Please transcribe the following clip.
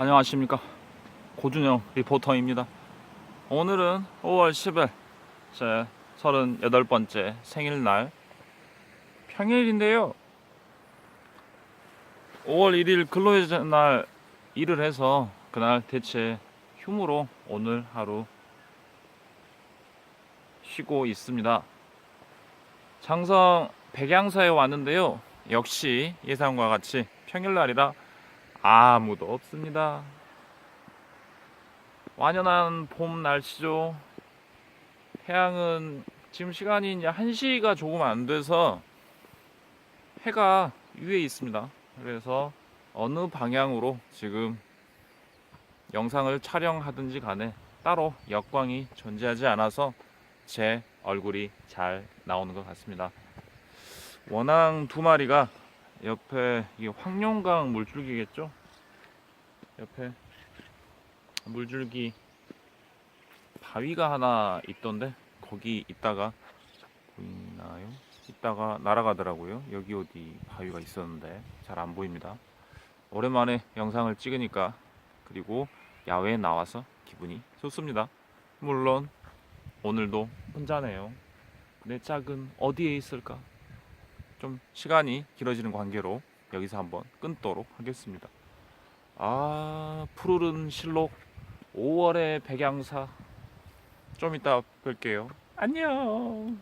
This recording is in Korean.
안녕하십니까. 고준영 리포터입니다. 오늘은 5월 10일 제 38번째 생일날 평일인데요. 5월 1일 근로의 날 일을 해서 그날 대체 휴무로 오늘 하루 쉬고 있습니다. 장성 백양사에 왔는데요. 역시 예상과 같이 평일날이라 아무도 없습니다. 완연한 봄 날씨죠. 해양은 지금 시간이 이제 1시가 조금 안 돼서 해가 위에 있습니다. 그래서 어느 방향으로 지금 영상을 촬영하든지 간에 따로 역광이 존재하지 않아서 제 얼굴이 잘 나오는 것 같습니다. 원앙 두 마리가 옆에 황룡강 물줄기겠죠? 옆에 물줄기 바위가 하나 있던데 거기 있다가 보이나요? 있다가 날아가더라고요. 여기 어디 바위가 있었는데 잘 안 보입니다. 오랜만에 영상을 찍으니까 그리고 야외에 나와서 기분이 좋습니다. 물론 오늘도 혼자네요. 내 짝은 어디에 있을까? 좀 시간이 길어지는 관계로 여기서 한번 끊도록 하겠습니다. 아, 푸르른 실록 5월의 백양사 좀 이따 뵐게요. 안녕.